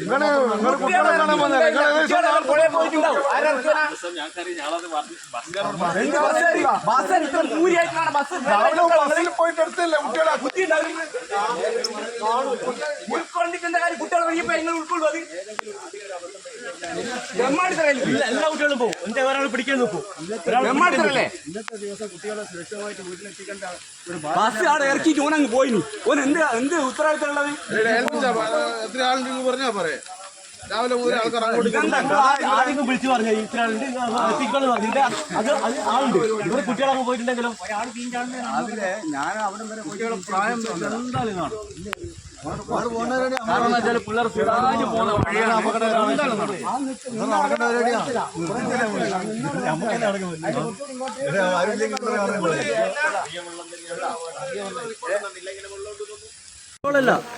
നിങ്ങൾ നിങ്ങൾ കുട്ടികളെ കാണാൻ വന്നേ നിങ്ങൾ പോയിട്ട് എടുത്തില്ലേ കുട്ടികളെ ഉൾക്കൊണ്ടിട്ട് കുട്ടികളെ ഉൾക്കൊള്ളു അത് എല്ലാ കുട്ടികളും പോകും എന്റെ ഒരാൾ പിടിക്കാൻ നോക്കും ബ്രഹ്മാടിത്തരല്ലേ ബസ് അവിടെ ഇറക്കിയിട്ട് ഓൻ അങ്ങ് പോയിനി ഓൻ എന്ത് എന്ത് ഉത്തരവാദിത്തമുള്ളത് എത്ര ആളുണ്ടെന്ന് പറഞ്ഞാ പറയാ രാവിലെ മുതൽ ആൾക്കാർ ആരെങ്കിലും വിളിച്ചു പറഞ്ഞു ഇത്ര ആളുണ്ട് എത്തിക്കണം പറഞ്ഞിട്ട് അത് അത് ആളുണ്ട് ഇവിടെ കുട്ടികളങ്ങ് പോയിട്ടുണ്ടെങ്കിലും അതിലെ ഞാൻ അവിടെ വരെ കുട്ടികളെ പ്രായം എന്തായാലും കാണും കാരണം